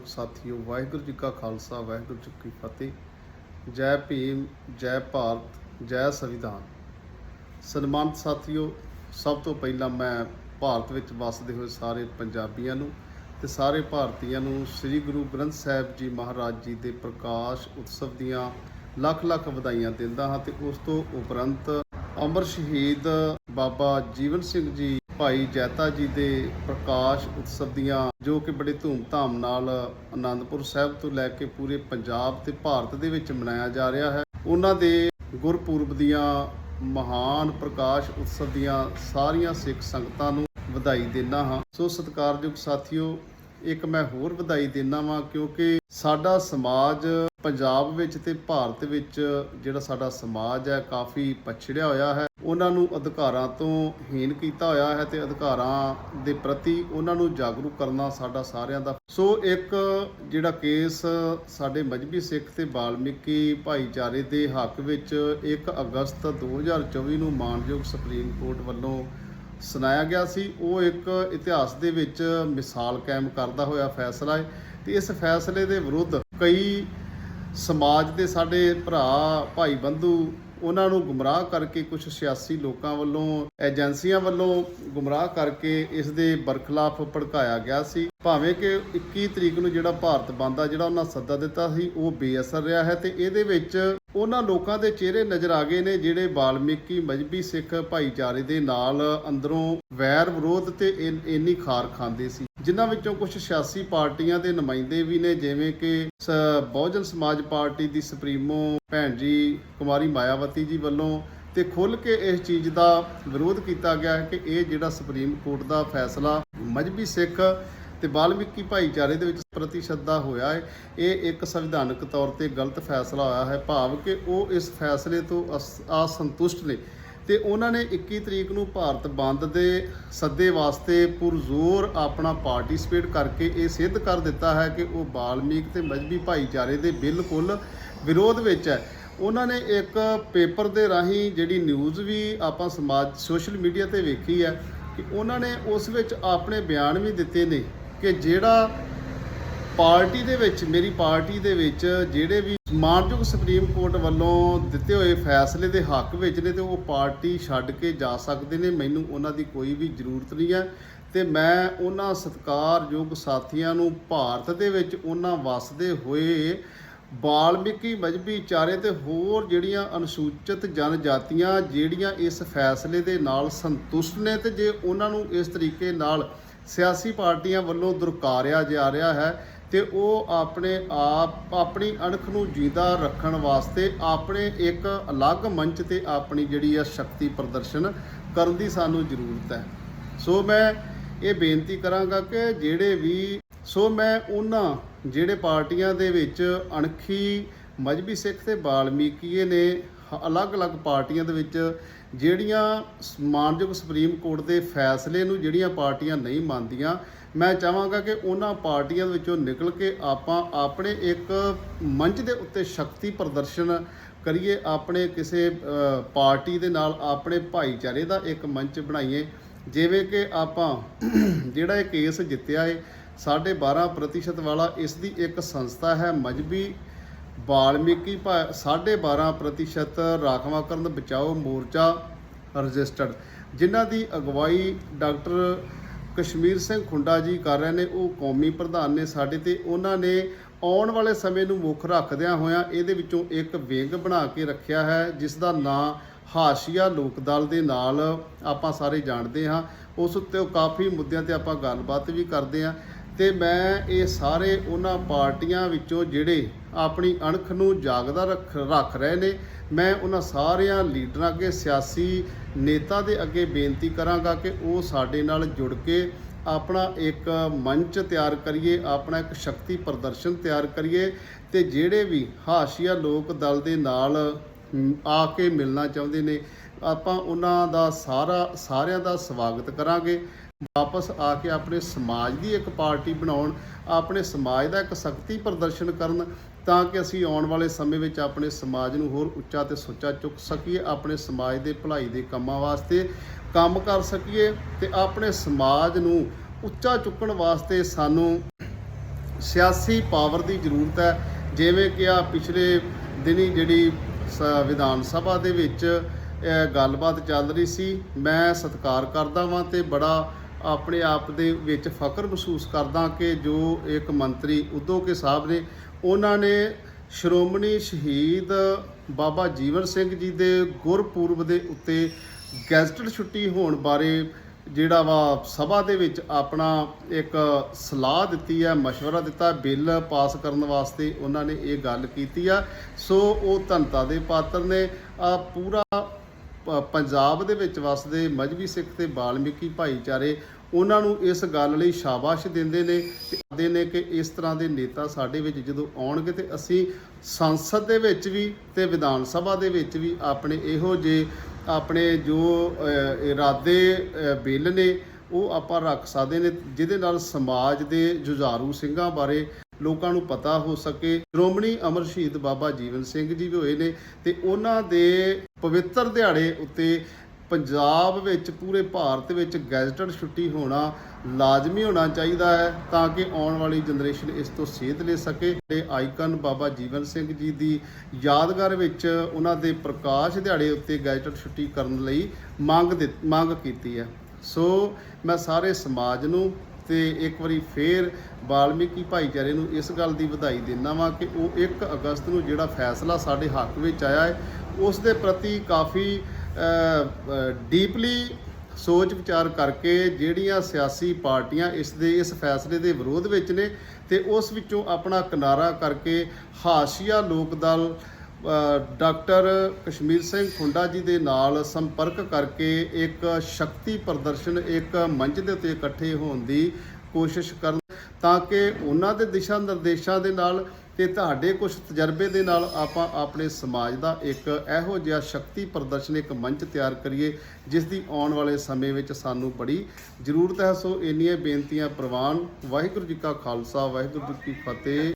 ਸਤਿਕਾਰਯੋਗ ਸਾਥੀਓ, ਵਾਹਿਗੁਰੂ ਜੀ ਕਾ ਖਾਲਸਾ, ਵਾਹਿਗੁਰੂ ਜੀ ਕੀ ਫਤਿਹ। ਜੈ ਭੀਮ, ਜੈ ਭਾਰਤ, ਜੈ ਸੰਵਿਧਾਨ। ਸਨਮਾਨਿਤ ਸਾਥੀਓ, ਸਭ ਤੋਂ ਪਹਿਲਾਂ ਮੈਂ ਭਾਰਤ ਵਿੱਚ ਵਸਦੇ ਹੋਏ ਸਾਰੇ ਪੰਜਾਬੀਆਂ ਨੂੰ ਤੇ ਸਾਰੇ ਭਾਰਤੀਆਂ ਨੂੰ ਸ੍ਰੀ ਗੁਰੂ ਗ੍ਰੰਥ ਸਾਹਿਬ ਜੀ ਮਹਾਰਾਜ ਜੀ ਦੇ ਪ੍ਰਕਾਸ਼ ਉਤਸਵ ਦੀਆਂ ਲੱਖ ਲੱਖ ਵਧਾਈਆਂ ਦਿੰਦਾ ਹਾਂ ਤੇ ਉਸ ਤੋਂ ਉਪਰੰਤ ਅਮਰ ਸ਼ਹੀਦ ਬਾਬਾ ਜੀਵਨ ਸਿੰਘ ਜੀ ਭਾਈ ਜੈਤਾ ਜੀ ਦੇ ਪ੍ਰਕਾਸ਼ ਉਤਸਵ ਦੀਆਂ, ਜੋ ਕਿ ਬੜੇ ਧੂਮ-ਧਾਮ ਨਾਲ ਆਨੰਦਪੁਰ ਸਾਹਿਬ ਤੋਂ ਲੈ ਕੇ ਪੂਰੇ ਪੰਜਾਬ ਤੇ ਭਾਰਤ ਦੇ ਵਿੱਚ ਮਨਾਇਆ ਜਾ ਰਿਹਾ ਹੈ। ਉਹਨਾਂ ਦੇ ਗੁਰਪੁਰਬ ਦੀਆਂ ਮਹਾਨ ਪ੍ਰਕਾਸ਼ ਉਤਸਵ ਦੀਆਂ ਸਾਰੀਆਂ ਸਿੱਖ ਸੰਗਤਾਂ ਨੂੰ ਵਧਾਈ ਦਿੰਦਾ ਹਾਂ। ਸੋ ਸਤਿਕਾਰਯੋਗ ਸਾਥੀਓ, ਇੱਕ ਮੈਂ ਹੋਰ ਵਧਾਈ ਦਿੰਦਾ ਵਾਂ, ਕਿਉਂਕਿ ਸਾਡਾ ਸਮਾਜ ਪੰਜਾਬ ਵਿੱਚ ਤੇ ਭਾਰਤ ਵਿੱਚ ਜਿਹੜਾ ਸਾਡਾ ਸਮਾਜ ਹੈ, ਕਾਫੀ ਪਛੜਿਆ ਹੋਇਆ ਹੈ। ਉਹਨਾਂ ਨੂੰ ਅਧਿਕਾਰਾਂ ਤੋਂ ਹੀਨ ਕੀਤਾ ਹੋਇਆ ਹੈ ਤੇ ਅਧਿਕਾਰਾਂ ਦੇ ਪ੍ਰਤੀ ਉਹਨਾਂ ਨੂੰ ਜਾਗਰੂਕ ਕਰਨਾ ਸਾਡਾ ਸਾਰਿਆਂ ਦਾ। ਸੋ ਇੱਕ ਜਿਹੜਾ ਕੇਸ ਸਾਡੇ ਮਜਬੀ ਸਿੱਖ ਤੇ ਬਾਲਮੀਕੀ ਭਾਈਚਾਰੇ ਦੇ ਹੱਕ ਵਿੱਚ 1 ਅਗਸਤ 2024 ਨੂੰ ਮਾਨਯੋਗ ਸੁਪਰੀਮ ਕੋਰਟ ਵੱਲੋਂ ਸੁਣਾਇਆ ਗਿਆ ਸੀ, ਉਹ ਇੱਕ ਇਤਿਹਾਸ ਦੇ ਵਿੱਚ ਮਿਸਾਲ ਕਾਇਮ ਕਰਦਾ ਹੋਇਆ ਫੈਸਲਾ ਹੈ ਤੇ ਇਸ ਫੈਸਲੇ ਦੇ ਵਿਰੁੱਧ ਕਈ ਸਮਾਜ ਦੇ ਸਾਡੇ ਭਰਾ, ਭਾਈ ਬੰਧੂ ਉਹਨਾਂ ਨੂੰ ਗੁੰਮਰਾਹ ਕਰਕੇ ਕੁਝ ਸਿਆਸੀ ਲੋਕਾਂ ਵੱਲੋਂ, ਏਜੰਸੀਆਂ ਵੱਲੋਂ ਗੁੰਮਰਾਹ ਕਰਕੇ ਇਸ ਦੇ ਬਰਖਲਾਫ ਭੜਕਾਇਆ ਗਿਆ ਸੀ। ਭਾਵੇਂ ਕਿ 21 ਤਰੀਕ ਨੂੰ ਜਿਹੜਾ ਭਾਰਤ ਬੰਦ ਆ, ਜਿਹੜਾ ਉਹਨਾਂ ਸੱਦਾ ਦਿੱਤਾ ਸੀ, ਉਹ ਬੇਅਸਰ ਰਿਹਾ ਹੈ ਤੇ ਇਹਦੇ ਵਿੱਚ ਉਹਨਾਂ ਲੋਕਾਂ ਦੇ ਚਿਹਰੇ ਨਜ਼ਰ ਆ ਗਏ ਨੇ, ਜਿਹੜੇ ਬਾਲਮੀਕੀ, ਮਜਬੀ ਸਿੱਖ ਭਾਈਚਾਰੇ ਦੇ ਨਾਲ ਅੰਦਰੋਂ ਵੈਰ ਵਿਰੋਧ ਤੇ ਇੰਨੀ ਖਾਰ ਖਾਂਦੇ ਸੀ। ਜਿਨ੍ਹਾਂ ਵਿੱਚੋਂ ਕੁਝ ਸਿਆਸੀ ਪਾਰਟੀਆਂ ਦੇ ਨੁਮਾਇੰਦੇ ਵੀ ਨੇ, ਜਿਵੇਂ ਕਿ ਸ- ਬਹੁਜਨ ਸਮਾਜ ਪਾਰਟੀ ਦੀ ਸੁਪਰੀਮੋ ਭੈਣ ਜੀ ਕੁਮਾਰੀ ਮਾਇਆਵਤੀ ਜੀ ਵੱਲੋਂ ਤੇ ਖੁੱਲ ਕੇ ਇਸ ਚੀਜ਼ ਦਾ ਵਿਰੋਧ ਕੀਤਾ ਗਿਆ ਹੈ ਕਿ ਇਹ ਜਿਹੜਾ ਸੁਪਰੀਮ ਕੋਰਟ ਦਾ ਫੈਸਲਾ ਮਜਬੀ ਸਿੱਖ ਤੇ ਬਾਲਮੀਕੀ ਭਾਈਚਾਰੇ ਦੇ ਵਿੱਚ ਪ੍ਰਤੀਸ਼ੱਧਾ ਹੋਇਆ ਹੈ, ਇਹ ਇੱਕ ਸੰਵਿਧਾਨਕ ਤੌਰ ਤੇ ਗਲਤ ਫੈਸਲਾ ਹੋਇਆ ਹੈ। ਭਾਵ ਕਿ ਉਹ ਇਸ ਫੈਸਲੇ ਤੋਂ ਅਸ- ਅਸੰਤੁਸ਼ਟ ਨੇ। ਤੇ ਉਹਨਾਂ ਨੇ 21 ਤਰੀਕ ਨੂੰ ਭਾਰਤ ਬੰਦ ਦੇ ਸੱਦੇ ਵਾਸਤੇ ਪੁਰਜ਼ੋਰ ਆਪਣਾ ਪਾਰਟਿਸਿਪੇਟ ਕਰਕੇ ਇਹ ਸਿੱਧ ਕਰ ਦਿੱਤਾ ਹੈ ਕਿ ਉਹ ਬਾਲਮੀਕ ਤੇ ਮਜਬੀ ਭਾਈਚਾਰੇ ਦੇ ਬਿਲਕੁਲ ਵਿਰੋਧ ਵਿੱਚ ਹੈ। ਉਹਨਾਂ ਨੇ ਇੱਕ ਪੇਪਰ ਦੇ ਰਾਹੀਂ ਜਿਹੜੀ ਨਿਊਜ਼ ਵੀ ਆਪਾਂ ਸਮਾਜ ਸੋਸ਼ਲ ਮੀਡੀਆ ਤੇ ਵੇਖੀ ਹੈ ਕਿ ਉਹਨਾਂ ਨੇ ਉਸ ਵਿੱਚ ਆਪਣੇ ਬਿਆਨ ਵੀ ਦਿੱਤੇ ਨੇ ਕਿ ਜਿਹੜਾ ਪਾਰਟੀ ਦੇ ਵਿੱਚ, ਮੇਰੀ ਪਾਰਟੀ ਦੇ ਵਿੱਚ ਜਿਹੜੇ ਵੀ ਮਾਨਯੋਗ ਸੁਪਰੀਮ ਕੋਰਟ ਵੱਲੋਂ ਦਿੱਤੇ ਹੋਏ ਫੈਸਲੇ ਦੇ ਹੱਕ ਵਿੱਚ ਨੇ ਤੇ ਉਹ ਪਾਰਟੀ ਛੱਡ ਕੇ ਜਾ ਸਕਦੇ ਨੇ, ਮੈਨੂੰ ਉਹਨਾਂ ਦੀ ਕੋਈ ਵੀ ਜ਼ਰੂਰਤ ਨਹੀਂ ਹੈ। ਤੇ ਮੈਂ ਉਹਨਾਂ ਸਤਿਕਾਰਯੋਗ ਸਾਥੀਆਂ ਨੂੰ ਭਾਰਤ ਦੇ ਵਿੱਚ ਉਹਨਾਂ ਵਸਦੇ ਹੋਏ ਬਾਲਮੀਕੀ ਮਜਬੀ ਚਾਰੇ ਤੇ ਹੋਰ ਜਿਹੜੀਆਂ ਅਨੁਸੂਚਿਤ ਜਨਜਾਤੀਆਂ ਜਿਹੜੀਆਂ ਇਸ ਫੈਸਲੇ ਦੇ ਨਾਲ ਸੰਤੁਸ਼ਟ ਨੇ ਤੇ ਜੇ ਉਹਨਾਂ ਨੂੰ ਇਸ ਤਰੀਕੇ ਨਾਲ ਸਿਆਸੀ ਪਾਰਟੀਆਂ ਵੱਲੋਂ ਦੁਰਕਾਰਿਆ ਜਾ ਰਿਹਾ ਹੈ ਤੇ ਉਹ ਆਪਣੇ ਆਪ, ਆਪਣੀ ਅਣਖ ਨੂੰ ਜੀਦਾ ਰੱਖਣ ਵਾਸਤੇ ਆਪਣੇ ਇੱਕ ਅਲੱਗ ਮੰਚ ਤੇ ਆਪਣੀ ਜਿਹੜੀ ਆ ਸ਼ਕਤੀ ਪ੍ਰਦਰਸ਼ਨ ਕਰਨ ਦੀ ਸਾਨੂੰ ਜ਼ਰੂਰਤ ਹੈ। ਸੋ ਮੈਂ ਇਹ ਬੇਨਤੀ ਕਰਾਂਗਾ ਕਿ ਜਿਹੜੇ ਵੀ, ਸੋ ਮੈਂ ਉਹਨਾਂ ਜਿਹੜੇ ਪਾਰਟੀਆਂ ਦੇ ਵਿੱਚ ਅਣਖੀ ਮਜਬੀ ਸਿੱਖ ਤੇ ਬਾਲਮੀਕੀਏ ਨੇ ਅਲੱਗ-ਅਲੱਗ ਪਾਰਟੀਆਂ ਦੇ ਵਿੱਚ ਜਿਹੜੀਆਂ ਮਾਨਯੋਗ ਸੁਪਰੀਮ ਕੋਰਟ ਦੇ ਫੈਸਲੇ ਨੂੰ ਜਿਹੜੀਆਂ ਪਾਰਟੀਆਂ ਨਹੀਂ ਮੰਨਦੀਆਂ, ਮੈਂ ਚਾਹਾਂਗਾ ਕਿ ਉਹਨਾਂ ਪਾਰਟੀਆਂ ਦੇ ਵਿੱਚੋਂ ਨਿਕਲ ਕੇ ਆਪਾਂ ਆਪਣੇ ਇੱਕ ਮੰਚ ਦੇ ਉੱਤੇ ਸ਼ਕਤੀ ਪ੍ਰਦਰਸ਼ਨ ਕਰੀਏ, ਆਪਣੇ ਕਿਸੇ ਪਾਰਟੀ ਦੇ ਨਾਲ ਆਪਣੇ ਭਾਈਚਾਰੇ ਦਾ ਇੱਕ ਮੰਚ ਬਣਾਈਏ। ਜਿਵੇਂ ਕਿ ਆਪਾਂ ਜਿਹੜਾ ਇਹ ਕੇਸ ਜਿੱਤਿਆ ਹੈ 12.5% ਵਾਲਾ ਇਸ ਦੀ ਇੱਕ ਸੰਸਥਾ ਹੈ, ਮਜਬੀ ਬਾਲਮੀਕੀ 12.5% ਰਾਖਵਾਂਕਰਨ ਬਚਾਓ ਮੋਰਚਾ ਰਜਿਸਟਰਡ। ਜਿਨ੍ਹਾਂ ਦੀ ਅਗਵਾਈ ਡਾਕਟਰ ਕਸ਼ਮੀਰ ਸਿੰਘ ਖੁੰਡਾ ਜੀ ਕਰ ਰਹੇ ਨੇ, ਉਹ ਕੌਮੀ ਪ੍ਰਧਾਨ ਨੇ ਸਾਡੇ ਤੇ। ਉਹਨਾਂ ਨੇ ਆਉਣ ਵਾਲੇ ਸਮੇਂ ਨੂੰ ਮੁੱਖ ਰੱਖਦਿਆਂ ਹੋਇਆਂ ਇਹਦੇ ਵਿੱਚੋਂ ਇੱਕ ਵਿੰਗ ਬਣਾ ਕੇ ਰੱਖਿਆ ਹੈ, ਜਿਸ ਦਾ ਨਾਂ ਹਾਸ਼ੀਆ ਲੋਕ ਦਲ ਦੇ ਨਾਲ ਆਪਾਂ ਸਾਰੇ ਜਾਣਦੇ ਹਾਂ। ਉਸ ਉੱਤੇ ਉਹ ਕਾਫੀ ਮੁੱਦਿਆਂ ਤੇ ਆਪਾਂ ਗੱਲਬਾਤ ਵੀ ਕਰਦੇ ਹਾਂ। ਤੇ ਮੈਂ ਇਹ ਸਾਰੇ ਉਹਨਾਂ ਪਾਰਟੀਆਂ ਵਿੱਚੋਂ ਜਿਹੜੇ ਆਪਣੀ ਅਣਖ ਨੂੰ ਜਾਗਦਾ ਰੱਖ ਰੱਖ ਰਹੇ ਨੇ, ਮੈਂ ਉਹਨਾਂ ਸਾਰਿਆਂ ਲੀਡਰਾਂ ਅੱਗੇ, ਸਿਆਸੀ ਨੇਤਾ ਦੇ ਅੱਗੇ ਬੇਨਤੀ ਕਰਾਂਗਾ ਕਿ ਉਹ ਸਾਡੇ ਨਾਲ ਜੁੜ ਕੇ ਆਪਣਾ ਇੱਕ ਮੰਚ ਤਿਆਰ ਕਰੀਏ, ਆਪਣਾ ਇੱਕ ਸ਼ਕਤੀ ਪ੍ਰਦਰਸ਼ਨ ਤਿਆਰ ਕਰੀਏ ਤੇ ਜਿਹੜੇ ਵੀ ਹਾਸ਼ੀਆ ਲੋਕ ਦਲ ਦੇ ਨਾਲ ਆ ਕੇ ਮਿਲਣਾ ਚਾਹੁੰਦੇ ਨੇ, ਆਪਾਂ ਉਹਨਾਂ ਦਾ ਸਾਰਾ, ਸਾਰਿਆਂ ਦਾ ਸਵਾਗਤ ਕਰਾਂਗੇ। ਵਾਪਸ ਆ ਕੇ ਆਪਣੇ ਸਮਾਜ ਦੀ ਇੱਕ ਪਾਰਟੀ ਬਣਾਉਣ, ਆਪਣੇ ਸਮਾਜ ਦਾ ਇੱਕ ਸ਼ਕਤੀ ਪ੍ਰਦਰਸ਼ਨ ਕਰਨ ਤਾਂ ਕਿ ਅਸੀਂ ਆਉਣ ਵਾਲੇ ਸਮੇਂ ਵਿੱਚ ਆਪਣੇ ਸਮਾਜ ਨੂੰ ਹੋਰ ਉੱਚਾ ਤੇ ਸੁੱਚਾ ਚੁੱਕ ਸਕੀਏ, ਆਪਣੇ ਸਮਾਜ ਦੇ ਭਲਾਈ ਦੇ ਕੰਮਾਂ ਵਾਸਤੇ ਕੰਮ ਕਰ ਸਕੀਏ ਤੇ ਆਪਣੇ ਸਮਾਜ ਨੂੰ ਉੱਚਾ ਚੁੱਕਣ ਵਾਸਤੇ ਸਾਨੂੰ ਸਿਆਸੀ ਪਾਵਰ ਦੀ ਜ਼ਰੂਰਤ ਹੈ। ਜਿਵੇਂ ਕਿ ਆ ਪਿਛਲੇ ਦਿਨੀ ਜਿਹੜੀ ਸ- ਵਿਧਾਨ ਸਭਾ ਦੇ ਵਿੱਚ ਗੱਲਬਾਤ ਚੱਲ ਰਹੀ ਸੀ। ਮੈਂ ਸਤਿਕਾਰ ਕਰਦਾ ਵਾਂ ਤੇ ਬੜਾ ਆਪਣੇ ਆਪ ਦੇ ਵਿੱਚ ਫਖਰ ਮਹਿਸੂਸ ਕਰਦਾ ਕਿ ਜੋ ਇੱਕ ਮੰਤਰੀ ਉਦੋਂ ਕੇ ਸਾਹਿਬ ਨੇ ਉਹਨਾਂ ਨੇ ਸ਼੍ਰੋਮਣੀ ਸ਼ਹੀਦ ਬਾਬਾ ਜੀਵਨ ਸਿੰਘ ਜੀ ਦੇ ਗੁਰਪੁਰਬ ਦੇ ਉੱਤੇ ਗੈਜ਼ਟਡ ਛੁੱਟੀ ਹੋਣ ਬਾਰੇ ਜਿਹੜਾ ਵਾ ਸਭਾ ਦੇ ਵਿੱਚ ਆਪਣਾ ਇੱਕ ਸਲਾਹ ਦਿੱਤੀ ਹੈ مشورہ ਦਿੱਤਾ ਬਿੱਲ ਪਾਸ ਕਰਨ ਵਾਸਤੇ ਉਹਨਾਂ ਨੇ ਇਹ ਗੱਲ ਕੀਤੀ ਆ ਸੋ ਉਹ ਧੰਤਾ ਦੇ ਪਾਤਰ ਨੇ ਆ ਪੂਰਾ ਪ- ਪੰਜਾਬ ਦੇ ਵਿੱਚ ਵਸਦੇ ਮਜਬੀ ਸਿੱਖ ਤੇ ਬਾਲਮੀਕੀ ਭਾਈਚਾਰੇ ਉਹਨਾਂ ਨੂੰ ਇਸ ਗੱਲ ਲਈ ਸ਼ਾਬਾਸ਼ ਦਿੰਦੇ ਨੇ ਤੇ ਨੇ ਕਿ ਇਸ ਤਰ੍ਹਾਂ ਦੇ ਨੇਤਾ ਸਾਡੇ ਵਿੱਚ ਜਦੋਂ ਆਉਣਗੇ ਤੇ ਅਸੀਂ ਸੰਸਦ ਦੇ ਵਿੱਚ ਵੀ ਤੇ ਵਿਧਾਨ ਸਭਾ ਦੇ ਵਿੱਚ ਵੀ ਆਪਣੇ ਇਹੋ ਜਿਹੇ ਆਪਣੇ ਜੋ ਇਰਾਦੇ ਬਿੱਲ ਨੇ ਉਹ ਆਪਾਂ ਰੱਖ ਸਕਦੇ ਨੇ ਜਿਹਦੇ ਨਾਲ ਸਮਾਜ ਦੇ ਜੁਝਾਰੂ ਸਿੰਘਾਂ ਬਾਰੇ ਲੋਕਾਂ ਨੂੰ ਪਤਾ ਹੋ ਸਕੇ। ਸ਼੍ਰੋਮਣੀ ਅਮਰ ਸ਼ਹੀਦ ਬਾਬਾ ਜੀਵਨ ਸਿੰਘ ਜੀ ਵੀ ਹੋਏ ਨੇ ਤੇ ਉਹਨਾਂ ਦੇ ਪਵਿੱਤਰ ਦਿਹਾੜੇ ਉੱਤੇ ਪੰਜਾਬ ਵਿੱਚ, ਪੂਰੇ ਭਾਰਤ ਵਿੱਚ ਗੈਜ਼ਟਡ ਛੁੱਟੀ ਹੋਣਾ ਲਾਜ਼ਮੀ ਹੋਣਾ ਚਾਹੀਦਾ ਹੈ ਤਾਂ ਕਿ ਆਉਣ ਵਾਲੀ ਜਨਰੇਸ਼ਨ ਇਸ ਤੋਂ ਸੇਧ ਲੈ ਸਕੇ। ਤੇ ਆਈਕਨ ਬਾਬਾ ਜੀਵਨ ਸਿੰਘ ਜੀ ਦੀ ਯਾਦਗਾਰ ਵਿੱਚ ਉਹਨਾਂ ਦੇ ਪ੍ਰਕਾਸ਼ ਦਿਹਾੜੇ ਉੱਤੇ ਗੈਜ਼ਟਡ ਛੁੱਟੀ ਕਰਨ ਲਈ ਮੰਗ ਦਿੱਤ- ਮੰਗ ਕੀਤੀ ਹੈ। ਸੋ ਮੈਂ ਸਾਰੇ ਸਮਾਜ ਨੂੰ ਤੇ ਇੱਕ ਵਾਰੀ ਫੇਰ ਵਾਲਮੀਕੀ ਭਾਈਚਾਰੇ ਨੂੰ ਇਸ ਗੱਲ ਦੀ ਵਧਾਈ ਦਿੰਦਾ ਵਾਂ ਕਿ ਉਹ 1 ਅਗਸਤ ਨੂੰ ਜਿਹੜਾ ਫੈਸਲਾ ਸਾਡੇ ਹੱਕ ਵਿੱਚ ਆਇਆ ਹੈ, ਉਸ ਦੇ ਪ੍ਰਤੀ ਕਾਫੀ ਡੀਪਲੀ ਸੋਚ ਵਿਚਾਰ ਕਰਕੇ ਜਿਹੜੀਆਂ ਸਿਆਸੀ ਪਾਰਟੀਆਂ ਇਸ ਦੇ, ਇਸ ਫੈਸਲੇ ਦੇ ਵਿਰੋਧ ਵਿੱਚ ਨੇ ਤੇ ਉਸ ਵਿੱਚੋਂ ਆਪਣਾ ਕਿਨਾਰਾ ਕਰਕੇ ਹਾਸ਼ੀਆ ਲੋਕ ਦਲ ਡਾਕਟਰ ਕਸ਼ਮੀਰ ਸਿੰਘ ਖੁੰਡਾ ਜੀ ਦੇ ਨਾਲ ਸੰਪਰਕ ਕਰਕੇ ਇੱਕ ਸ਼ਕਤੀ ਪ੍ਰਦਰਸ਼ਨ, ਇੱਕ ਮੰਚ ਦੇ ਉੱਤੇ ਇਕੱਠੇ ਹੋਣ ਦੀ ਕੋਸ਼ਿਸ਼ ਕਰਨ ਤਾਂ ਕਿ ਉਹਨਾਂ ਦੇ ਦਿਸ਼ਾ ਨਿਰਦੇਸ਼ਾਂ ਦੇ ਨਾਲ ਤੇ ਤੁਹਾਡੇ ਕੁਝ ਤਜਰਬੇ ਦੇ ਨਾਲ ਆਪਾਂ ਆਪਣੇ ਸਮਾਜ ਦਾ ਇੱਕ ਇਹੋ ਜਿਹਾ ਸ਼ਕਤੀ ਪ੍ਰਦਰਸ਼ਨ, ਇੱਕ ਮੰਚ ਤਿਆਰ ਕਰੀਏ, ਜਿਸ ਦੀ ਆਉਣ ਵਾਲੇ ਸਮੇਂ ਵਿੱਚ ਸਾਨੂੰ ਬੜੀ ਜ਼ਰੂਰਤ ਹੈ। ਸੋ ਇੰਨੀਆਂ ਬੇਨਤੀਆਂ ਪ੍ਰਵਾਨ। ਵਾਹਿਗੁਰੂ ਜੀ ਕਾ ਖਾਲਸਾ, ਵਾਹਿਗੁਰੂ ਜੀ ਕੀ ਫਤਿਹ।